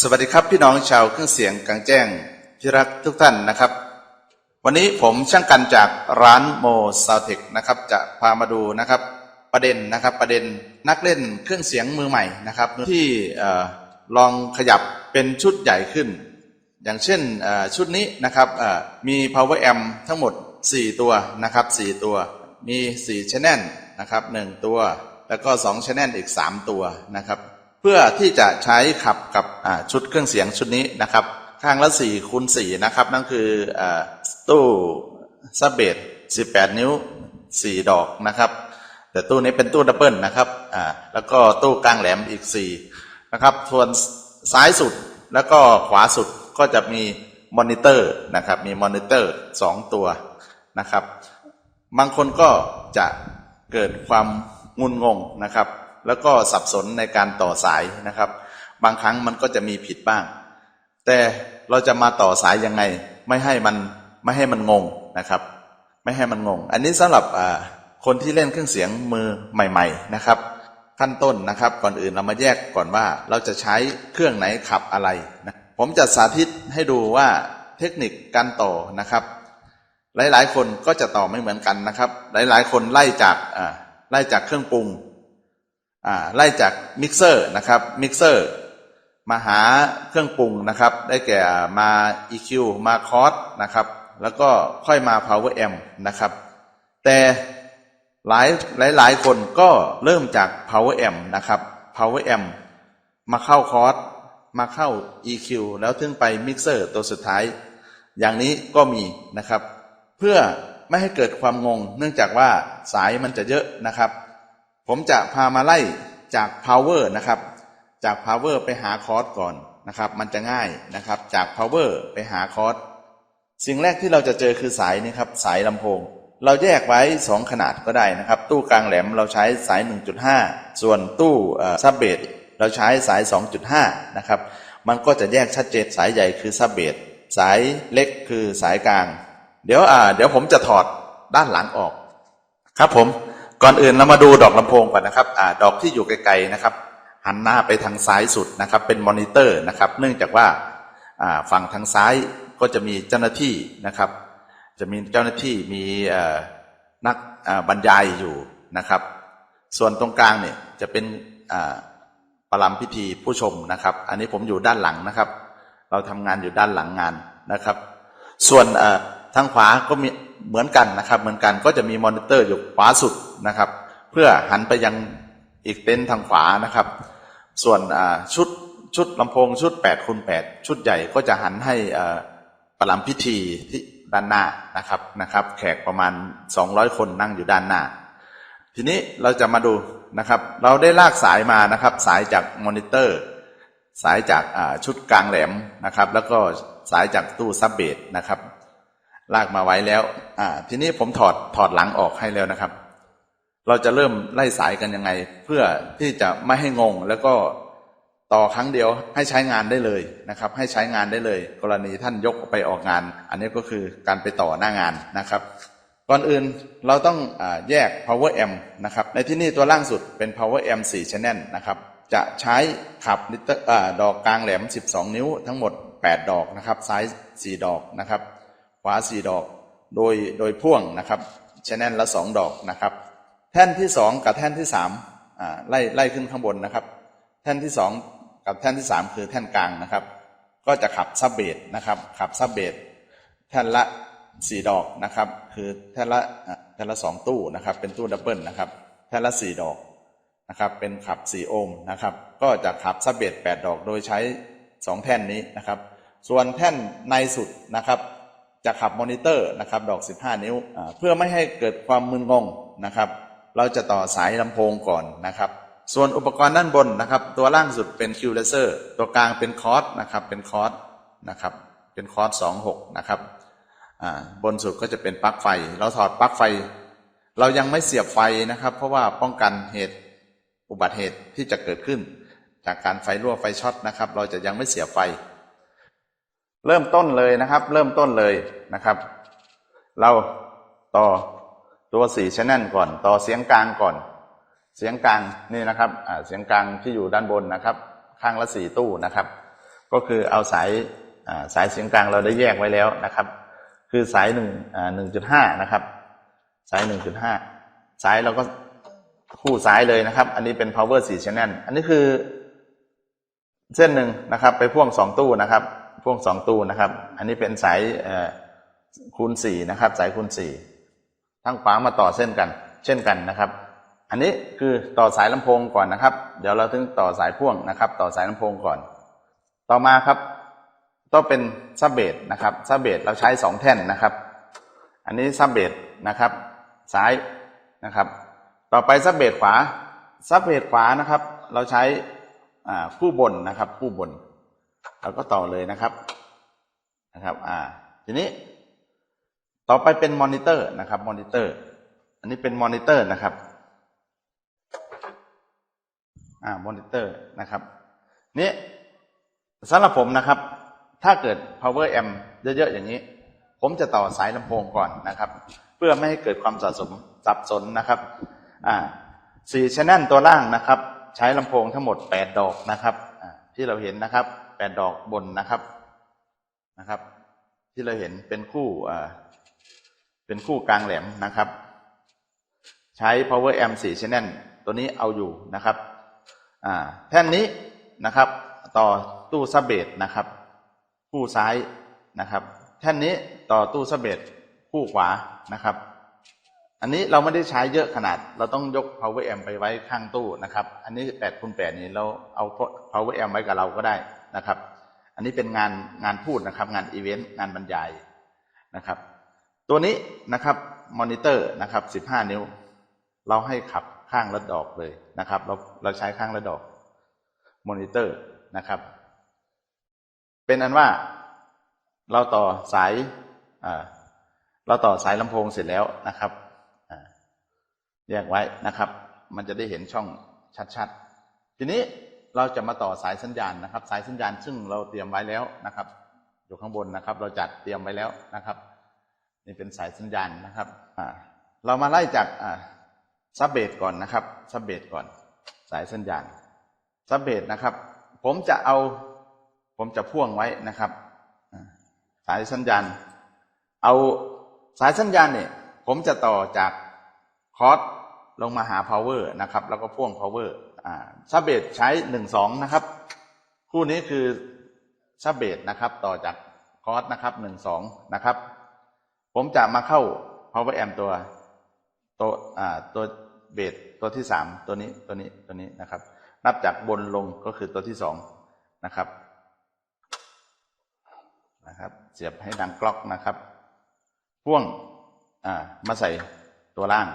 สวัสดีครับพี่น้องชาวเครื่องเสียงกลางแจ้งที่รักทุกท่านนะครับ วันนี้ผมช่างกันจากร้านโมซาวเทคนะครับจะพามาดูนะครับประเด็นนะครับประเด็นนักเล่นเครื่องเสียงมือใหม่นะครับที่ลองขยับเป็นชุดใหญ่ขึ้น อย่างเช่นชุดนี้นะครับมี power amp ทั้งหมด 4 ตัวนะครับ 4 ตัวมี 4 channel นะครับ 1 ตัว แล้วก็ 2 channel อีก 3 ตัวนะครับ เพื่อที่จะใช้ขับกับชุดเครื่องเสียงชุดนี้นะครับ ข้างละ4คูณ4นะครับ นั่นคืออตู้ซับเบส18 นิ้ว 4 ดอกนะครับ แต่ตู้นี้เป็นตู้ดับเบิลนะครับอ่าแล้วก็ตู้กลางแหลมอีก 4 นะครับ ส่วนซ้ายสุดแล้วก็ขวาสุดก็จะมีมอนิเตอร์นะครับ มีมอนิเตอร์ 2 ตัวนะครับ บางคนก็จะเกิดความงุนงงนะครับ แล้วก็สับสนในการต่อสายนะครับ บางครั้งมันก็จะมีผิดบ้าง แต่เราจะมาต่อสายยังไง ไม่ให้มันไม่ให้มันงงนะครับ ไม่ให้มันงง อันนี้สำหรับคนที่เล่นเครื่องเสียงมือใหม่ ๆ นะครับ ขั้นต้นนะครับ ก่อนอื่นเรามาแยกก่อนว่าเราจะใช้เครื่องไหนขับอะไรนะผมจะสาธิตให้ดูว่าเทคนิคการต่อนะครับ หลายๆ คนก็จะต่อไม่เหมือนกันนะครับ หลายๆ คนไล่จากไล่จากเครื่องปรุง ไล่จากมิกเซอร์นะครับมิกเซอร์มาหาเครื่องปรุงนะครับ ได้แก่มา EQ มาคอร์สนะครับ แล้วก็ค่อยมา Power Amp นะครับ แต่หลายหลายหลายคนก็เริ่มจาก Power Amp นะครับ Power Amp มาเข้าคอร์สมาเข้า EQ แล้วถึงไปมิกเซอร์ตัวสุดท้าย อย่างนี้ก็มีนะครับ เพื่อไม่ให้เกิดความงง เนื่องจากว่าสายมันจะเยอะนะครับ ผมจะพามาไล่จาก power นะครับ จาก power ไปหาคอร์สก่อนนะครับ มันจะง่ายนะครับ จาก power ไปหาคอร์สสิ่งแรกที่เราจะเจอคือสายนี่ครับ สายลำโพง เราแยกไว้ 2 ขนาดก็ได้นะครับ ตู้กลางแหลมเราใช้สาย 1.5 ส่วนตู้ซับเบสเราใช้สาย 2.5 นะครับ มันก็จะแยกชัดเจนสายใหญ่คือซับเบสสายเล็กคือสายกลาง เดี๋ยวอ่าเดี๋ยวผมจะถอดด้านหลังออก ครับผม ก่อนอื่นเรามาดูดอกลำโพงก่อนนะครับอดอกที่อยู่ไกลๆนะครับ หันหน้าไปทางซ้ายสุดนะครับ เป็นมอนิเตอร์นะครับ เนื่องจากว่าฝั่งทางซ้ายก็จะมีเจ้าหน้าที่นะครับ จะมีเจ้าหน้าที่มีนักบรรยายอยู่นะครับ ส่วนตรงกลางเนี่ยจะเป็นประลำพิธีผู้ชมนะครับ อันนี้ผมอยู่ด้านหลังนะครับ เราทำงานอยู่ด้านหลังงานนะครับ ส่วนทางขวาก็มี เหมือนกันนะครับ เหมือนกันก็จะมีมอนิเตอร์อยู่ขวาสุดนะครับ เพื่อหันไปยังอีกเต็นท์ทางขวานะครับ ส่วนชุดชุดลำโพงชุด8คูณ8ชุดใหญ่ก็จะหันให้ประลำพิธีที่ด้านหน้านะครับนะครับ แขกประมาณ 200 คนนั่งอยู่ด้านหน้า ทีนี้เราจะมาดูนะครับ เราได้ลากสายมานะครับ สายจากมอนิเตอร์ สายจากชุดกลางแหลมนะครับ แล้วก็สายจากตู้ซับเบสนะครับ ลากมาไว้แล้วอ่าทีนี้ผมถอดถอดหลังออกให้แล้วนะครับ เราจะเริ่มไล่สายกันยังไง เพื่อที่จะไม่ให้งง แล้วก็ต่อครั้งเดียวให้ใช้งานได้เลยนะครับ ให้ใช้งานได้เลย กรณีท่านยกไปออกงาน อันนี้ก็คือการไปต่อหน้างานนะครับ ก่อนอื่นเราต้องอแยก power amp นะครับ ในที่นี่ตัวล่างสุดเป็น power amp 4 channel นะครับ จะใช้ขับดอกกลางแหลม 12 นิ้วทั้งหมด 8 ดอกนะครับ ไซ้าย4ดอกนะครับ ขวา4ดอก โดยโดยพ่วงนะครับ channel ละ2ดอกนะครับ แท่นที่2กับแท่นที่3อ่าไล่ไล่ขึ้นข้างบนนะครับ แท่นที่2กับแท่นที่3คือแท่นกลางนะครับ ก็จะขับซับเบสนะครับ ขับซับเบสแท่นละสี่ดอกนะครับ คือแท่นละอะแท่นละสองตู้นะครับ เป็นตู้ดับเบิลนะครับ แท่นละสี่ดอกนะครับ เป็นขับสี่โอห์มนะครับ ก็จะขับซับเบสแปดดอกโดยใช้สองแท่นนี้นะครับ ส่วนแท่นในสุดนะครับ จะขับมอนิเตอร์นะครับดอก 15 นิ้ว เพื่อไม่ให้เกิดความมึนงงนะครับ เราจะต่อสายลำโพงก่อนนะครับ ส่วนอุปกรณ์ด้านบนนะครับ ตัวล่างสุดเป็นคิวเลเซอร์ตัวกลางเป็นคอร์สนะครับเป็นคอร์สนะครับเป็นคอร์สสองหกนะครับบนสุดก็จะเป็นปลั๊กไฟ เราถอดปลั๊กไฟ เรายังไม่เสียบไฟนะครับ เพราะว่าป้องกันเหตุอุบัติเหตุที่จะเกิดขึ้น จากการไฟรั่วไฟช็อตนะครับ เราจะยังไม่เสียบไฟ เริ่มต้นเลยนะครับ เริ่มต้นเลยนะครับ เราต่อตัวสี่ชแนลก่อน ต่อเสียงกลางก่อน เสียงกลางนี่นะครับเสียงกลางที่อยู่ด้านบนนะครับ ข้างละสี่ตู้นะครับ ก็คือเอาสายสายเสียงกลางเราได้แยกไว้แล้วนะครับ คือสายหนึ่งหนึ่งจุดห้านะครับ สายหนึ่งจุดห้าสายเราก็คู่สายเลยนะครับ อันนี้เป็น power 4 channel อันนี้คือ เส้นหนึ่งนะครับ ไปพ่วงสองตู้นะครับ พ่วงสองตู้นะครับ อันนี้เป็นสายคูณสี่นะครับ สายคูณสี่ทางขวามาต่อเส้นกัน เช่นกันนะครับ อันนี้คือต่อสายลำโพงก่อนนะครับ เดี๋ยวเราถึงต่อสายพ่วงนะครับ ต่อสายลำโพงก่อน ต่อมาครับต้องเป็นซับเบสนะครับซับเบสเราใช้สองแท่นนะครับ อันนี้ซับเบสนะครับ ซ้ายนะครับ ต่อไปซับเบสขวาซับเบสขวานะครับ เราใช้คู่บนนะครับ คู่บน เราก็ต่อเลยนะครับนะครับ อ่า ทีนี้ ต่อไปเป็นมอนิเตอร์นะครับ มอนิเตอร์ อันนี้เป็นมอนิเตอร์นะครับ อ่ามอนิเตอร์นะครับนี่สำหรับผมนะครับ ถ้าเกิด power amp เยอะๆอย่างนี้ ผมจะต่อสายลำโพงก่อนนะครับ เพื่อไม่ให้เกิดความสะสมสับสนนะครับ อ่าสี่ชแนลตัวล่างนะครับ ใช้ลำโพงทั้งหมดแปดดอกนะครับอ่าที่เราเห็นนะครับ ดดอกบนนะครับนะครับ ที่เราเห็นเป็นคู่อ่าเป็นคู่กลางแหลมนะครับ ใช้ power amp 4 channel ตัวนี้เอาอยู่นะครับอ่าแท่นนี้นะครับ ต่อตู้ซับเบสนะครับ คู่ซ้ายนะครับ แท่นนี้ต่อตู้ซับเบสคู่ขวานะครับ อันนี้เราไม่ได้ใช้เยอะขนาด เราต้องยก power amp ไปไว้ข้างตู้นะครับ อันนี้8คูณ8นี่เราเอา power amp ไว้กับเราก็ได้ นะครับ อันนี้เป็นงานงานพูดนะครับ งานอีเวนต์งานบรรยายนะครับ ตัวนี้นะครับมอนิเตอร์นะครับ15 นิ้ว เราให้ขับข้างละดอกเลยนะครับ เราเราใช้ข้างละดอกมอนิเตอร์นะครับ เป็นอันว่าเราต่อสายเราต่อสายลำโพงเสร็จแล้วนะครับแยกไว้นะครับ มันจะได้เห็นช่องชัดๆ ทีนี้ เราจะมาต่อสายสัญญาณนะครับ สายสัญญาณซึ่งเราเตรียมไว้แล้วนะครับ อยู่ข้างบนนะครับ เราจัดเตรียมไว้แล้วนะครับ นี่เป็นสายสัญญาณนะครับเรามาไล่จากซับเบสก่อนนะครับซับเบสก่อน สายสัญญาณซับเบสนะครับ ผมจะเอา ผมจะพ่วงไว้นะครับสายสัญญาณ เอาสายสัญญาณเนี่ยผมจะต่อจากคอร์สลงมาหา power นะครับ แล้วก็พ่วง power อ่า ซับเบสใช้หนึ่งสองนะครับ คู่นี้คือซับเบสนะครับ ต่อจากคอร์สนะครับหนึ่งสองนะครับ ผมจะมาเข้า power amp ตัวตัวอ่าตัวเบสตัวที่สามตัวนี้ตัวนี้ตัวนี้นะครับ นับจากบนลงก็คือตัวที่สองนะครับนะครับ เสียบให้ดังกล็อกนะครับพ่วงอ่ามาใส่ตัวล่าง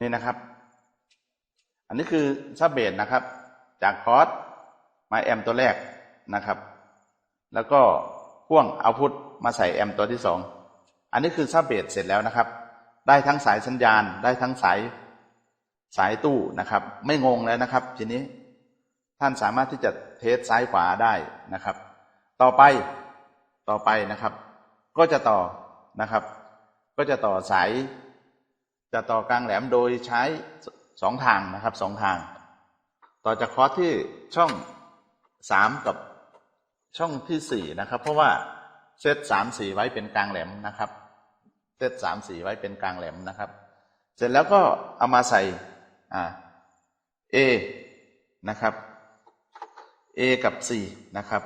นี่นะครับ อันนี้คือซับเบสนะครับ จากคอร์สมาแอมตัวแรกนะครับ แล้วก็พ่วงเอาพุทมาใส่แอมตัวที่สองอันนี้คือซับเบสเสร็จแล้วนะครับ ได้ทั้งสายสัญญาณได้ทั้งสายสายตู้นะครับ ไม่งงแล้วนะครับ ทีนี้ท่านสามารถที่จะเทสซ้ายขวาได้นะครับ ต่อไปต่อไปนะครับ ก็จะต่อนะครับ ก็จะต่อสาย จะต่อกลางแหลมโดยใช้สองทางนะครับสองทาง ต่อจากคอร์สที่ช่องสามกับช่องที่สี่นะครับ เพราะว่าเซตสามสี่ไว้เป็นกลางแหลมนะครับเซตสามสี่ไว้เป็นกลางแหลมนะครับ เสร็จแล้วก็เอามาใส่อ่า A นะครับ A กับ C นะครับ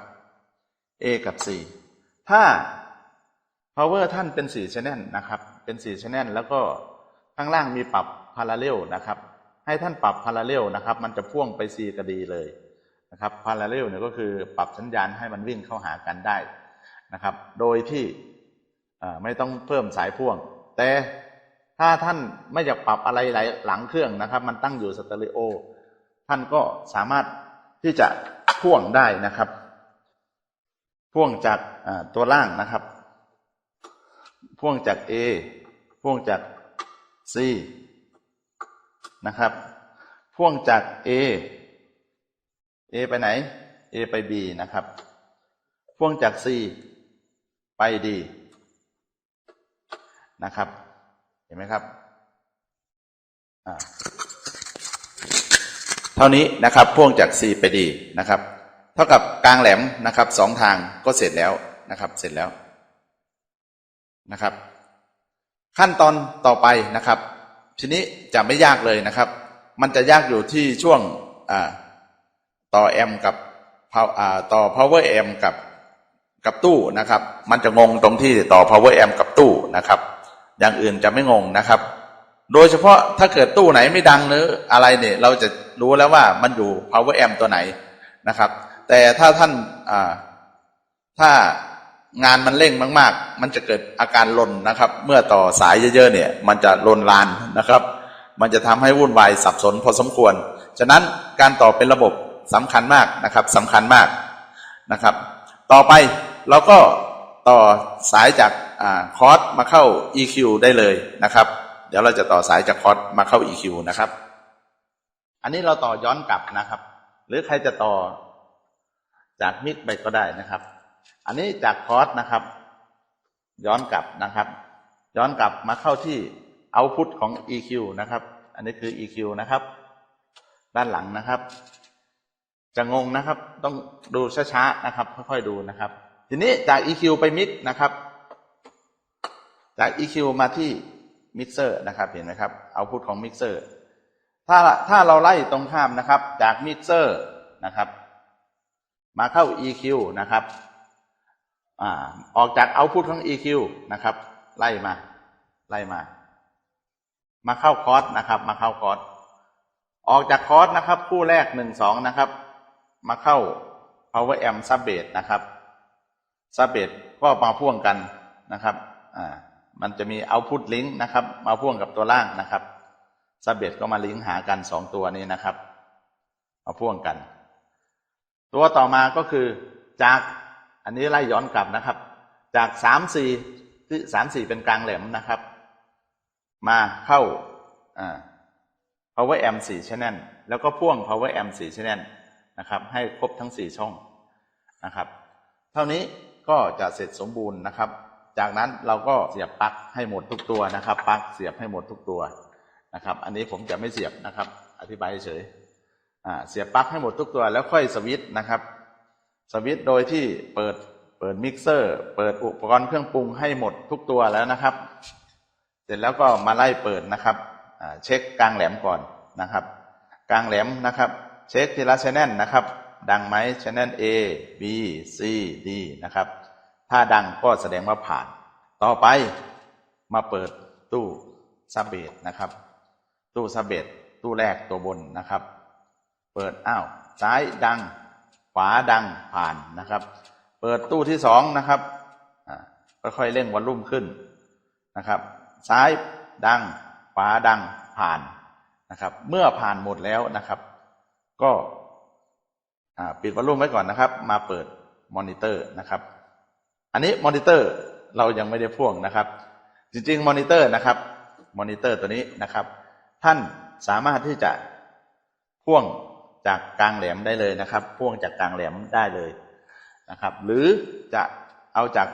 A กับ C ถ้า power ท่านเป็น4 channel นะครับ เป็น4 channel แล้วก็ ข้างล่างมีปรับ parallel นะครับ ให้ท่านปรับ parallel นะครับ มันจะพ่วงไป C กับ D เลยนะครับ parallel เนี่ยก็คือปรับสัญญาณให้มันวิ่งเข้าหากันได้นะครับ โดยที่ไม่ต้องเพิ่มสายพ่วง แต่ถ้าท่านไม่อยากปรับอะไรหลหลังเครื่องนะครับ มันตั้งอยู่สเตอริโอ ท่านก็สามารถที่จะพ่วงได้นะครับ พ่วงจากตัวล่างนะครับ พ่วงจาก A พ่วงจาก C นะครับ พ่วงจาก A A ไปไหน A ไป B นะครับ พ่วงจาก C ไป D นะครับ เห็นไหมครับเท่านี้นะครับ พ่วงจาก C ไป D นะครับ เท่ากับกลางแหลมนะครับสองทางก็เสร็จแล้วนะครับ เสร็จแล้วนะครับ ขั้นตอนต่อไปนะครับ ทีนี้จะไม่ยากเลยนะครับ มันจะยากอยู่ที่ช่วงต่อแอมกับ pow- อ่าต่อ power amp กับกับตู้นะครับ มันจะงงตรงที่ต่อ power amp กับตู้นะครับ อย่างอื่นจะไม่งงนะครับ โดยเฉพาะถ้าเกิดตู้ไหนไม่ดังหรืออะไรเนี่ย เราจะรู้แล้วว่ามันอยู่ power amp ตัวไหนนะครับ แต่ถ้าท่านถ้า งานมันเร่งมาก ๆ มันจะเกิดอาการลนนะครับ เมื่อต่อสายเยอะๆเนี่ย มันจะลนลานนะครับ มันจะทำให้วุ่นวายสับสนพอสมควร ฉะนั้นการต่อเป็นระบบสำคัญมากนะครับสำคัญมากนะครับ ต่อไปเราก็ต่อสายจากอ่าคอร์สมาเข้า EQ ได้เลยนะครับ เดี๋ยวเราจะต่อสายจากคอร์สมาเข้า EQ นะครับ อันนี้เราต่อย้อนกลับนะครับ หรือใครจะต่อจากมิกไปก็ได้นะครับ อันนี้จากคอร์สนะครับ ย้อนกลับนะครับ ย้อนกลับมาเข้าที่เอาพุทของ EQ นะครับ อันนี้คือ EQ นะครับ ด้านหลังนะครับ จะงงนะครับ ต้องดูช้าๆนะครับ ค่อยๆดูนะครับ ทีนี้จาก EQ ไปมิกนะครับ จาก EQ มาที่มิกเซอร์นะครับ เห็นไหมครับเอาพุทของมิกเซอร์ถ้าถ้าเราไล่ตรงข้ามนะครับ จากมิกเซอร์นะครับ มาเข้า EQ นะครับ อออกจากเอาพุทของ EQ นะครับ ไล่มา ไล่มา มาเข้าคอร์สนะครับ มาเข้าคอร์สออกจากคอร์สนะครับ คู่แรกหนึ่งสองนะครับ มาเข้า power amp sub bass นะครับ sub bass ก็มาพ่วงกันนะครับ อ่า มันจะมี output link นะครับ มาพ่วงกับตัวล่างนะครับ sub bass ก็มาลิงก์หากันสองตัวนี้นะครับ มาพ่วงกัน ตัวต่อมาก็คือจาก อันนี้ไล่ย้อนกลับนะครับ จากสามสี่ที่สามสี่เป็นกลางแหลมนะครับ มาเข้าอ่า power amp สี่ channel แล้วก็พ่วง power amp สี่ channel นะครับ ให้ครบทั้งสี่ช่องนะครับ เท่านี้ก็จะเสร็จสมบูรณ์นะครับ จากนั้นเราก็เสียบปลั๊กให้หมดทุกตัวนะครับปลั๊กเสียบให้หมดทุกตัวนะครับ อันนี้ผมจะไม่เสียบนะครับ อธิบายเฉยอ่าเสียบปลั๊กให้หมดทุกตัวแล้วค่อยสวิตช์นะครับ สวิตช์โดยที่เปิดเปิดมิกเซอร์ เปิดอุปกรณ์เครื่องปรุงให้หมดทุกตัวแล้วนะครับ เสร็จแล้วก็มาไล่เปิดนะครับเช็คกลางแหลมก่อนนะครับ กลางแหลมนะครับ เช็คทีละชแนลนะครับ ดังไหมชแนล A B C D นะครับ ถ้าดังก็แสดงว่าผ่าน ต่อไปมาเปิดตู้ซับเบสนะครับ ตู้ซับเบสตู้แรกตัวบนนะครับ เปิดอ้าวซ้ายดัง ขวาดังผ่านนะครับ เปิดตู้ที่สองนะครับค่อยๆเร่งวอลลุ่มขึ้นนะครับ ซ้ายดังขวาดังผ่านนะครับ เมื่อผ่านหมดแล้วนะครับ ก็ปิดวอลลุ่มไว้ก่อนนะครับ มาเปิดมอนิเตอร์นะครับ อันนี้มอนิเตอร์เรายังไม่ได้พ่วงนะครับ จริงๆมอนิเตอร์นะครับมอนิเตอร์ตัวนี้นะครับ ท่านสามารถที่จะพ่วง จากกลางแหลมได้เลยนะครับ พ่วงจากกลางแหลมได้เลยนะครับ หรือจะเอาจาก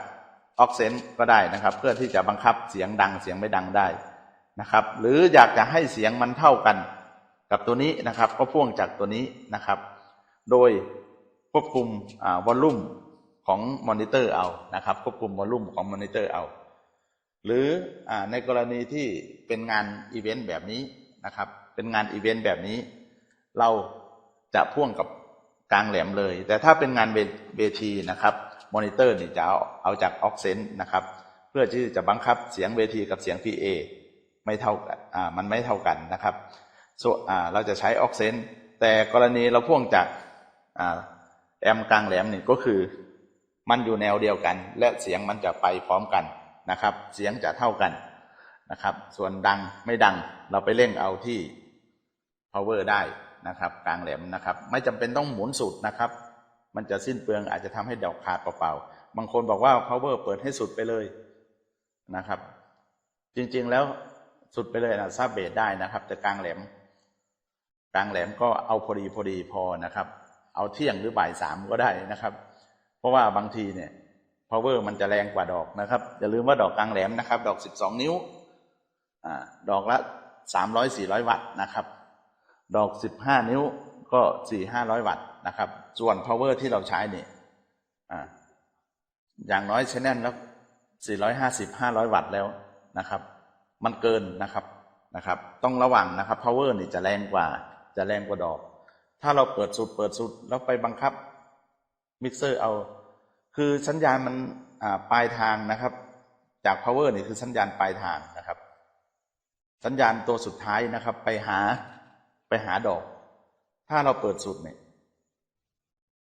ออกเซนก็ได้นะครับ เพื่อที่จะบังคับเสียงดังเสียงไม่ดังได้นะครับ หรืออยากจะให้เสียงมันเท่ากันกับตัวนี้นะครับ ก็พ่วงจากตัวนี้นะครับ โดยควบคุมวอลลุ่มของมอนิเตอร์เอานะครับ ควบคุมวอลลุ่มของมอนิเตอร์เอา หรืออในกรณีที่เป็นงานอีเวนต์แบบนี้นะครับ เป็นงานอีเวนต์แบบนี้ เรา จะพ่วงกับกลางแหลมเลย แต่ถ้าเป็นงานเวทีนะครับมอนิเตอร์นี่จะเอาเอาจากออกเซนต์นะครับ เพื่อที่จะบังคับเสียงเวทีกับเสียง PA ไม่เท่ากันอ่ามันไม่เท่ากันนะครับส่วนอ่าเราจะใช้ออกเซนต์แต่กรณีเราพ่วงจากอ่าแอมกลางแหลมนี่ก็คือ มันอยู่แนวเดียวกัน และเสียงมันจะไปพร้อมกันนะครับ เสียงจะเท่ากันนะครับ ส่วนดังไม่ดังเราไปเร่งเอาที่ power ได้ นะครับ กลางแหลมนะครับ ไม่จำเป็นต้องหมุนสุดนะครับ มันจะสิ้นเปลืองอาจจะทำให้ดอกขาดเปล่าๆบางคนบอกว่า power เปิดให้สุดไปเลยนะครับ จริงๆแล้วสุดไปเลยนะซาบเบสได้นะครับ แต่กลางแหลม กลางแหลมก็เอาพอดีพอดีพอนะครับ เอาเที่ยงหรือบ่ายสามก็ได้นะครับ เพราะว่าบางทีเนี่ย power มันจะแรงกว่าดอกนะครับอย่าลืมว่าดอกกลางแหลมนะครับ ดอก12นิ้วอ่าดอกละ300 400วัตต์นะครับ ดอก 15 นิ้วก็4 500วัตต์นะครับ ส่วน power ที่เราใช้นี่อ่าอย่างน้อยใช้แน่นแล้ว450 500วัตต์แล้วนะครับ มันเกินนะครับนะครับ ต้องระวังนะครับ power นี่จะแรงกว่า จะแรงกว่าดอก ถ้าเราเปิดสุดเปิดสุดแล้วไปบังคับมิกเซอร์เอา คือสัญญาณมันปลายทางนะครับ จาก power นี่คือสัญญาณปลายทางนะครับ สัญญาณตัวสุดท้ายนะครับ ไปหา ไปหาดอก ถ้าเราเปิดสุดเนี่ย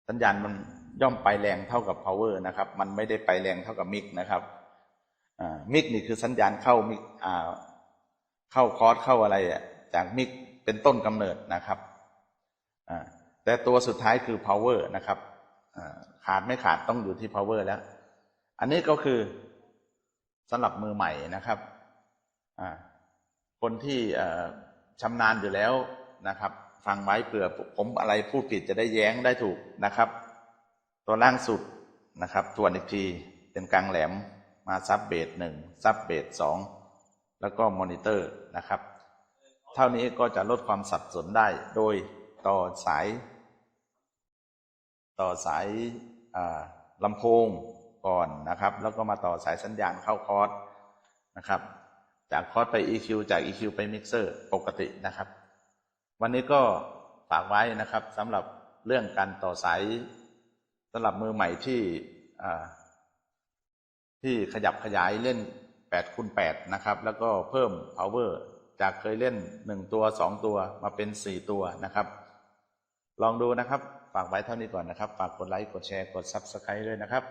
สัญญาณมันย่อมไปแรงเท่ากับ power นะครับ มันไม่ได้ไปแรงเท่ากับมิกนะครับมิกนี่คือสัญญาณเข้ามิกเข้าคอร์สเข้าอะไรอะจากมิกเป็นต้นกำเนิดนะครับแต่ตัวสุดท้ายคือ power นะครับขาดไม่ขาดต้องอยู่ที่ power แล้ว อันนี้ก็คือสำหรับมือใหม่นะครับคนที่ชำนาญอยู่แล้ว นะครับ ฟังไว้เผื่อผมอะไรพูดผิดจะได้แย้งได้ถูกนะครับ ตัวล่างสุดนะครับทวนอีกทีเป็นกลางแหลมมาซับเบสหนึ่งซับเบสสองแล้วก็มอนิเตอร์นะครับ เท่านี้ก็จะลดความสับสนได้โดยต่อสาย ต่อสายลำโพงก่อนนะครับ แล้วก็มาต่อสายสัญญาณเข้าคอร์สนะครับ จากคอร์สไป EQ จาก EQ ไปมิกเซอร์ปกตินะครับ วันนี้ก็ฝากไว้นะครับสำหรับเรื่องการต่อสายสำหรับมือใหม่ที่ที่ขยับขยายเล่น8คูณ8นะครับ แล้วก็เพิ่ม power จากเคยเล่น 1 ตัว 2 ตัวมาเป็น 4 ตัวนะครับ ลองดูนะครับ ฝากไว้เท่านี้ก่อนนะครับ ฝากกดไลค์ กดแชร์ กด Subscribe ด้วยนะครับ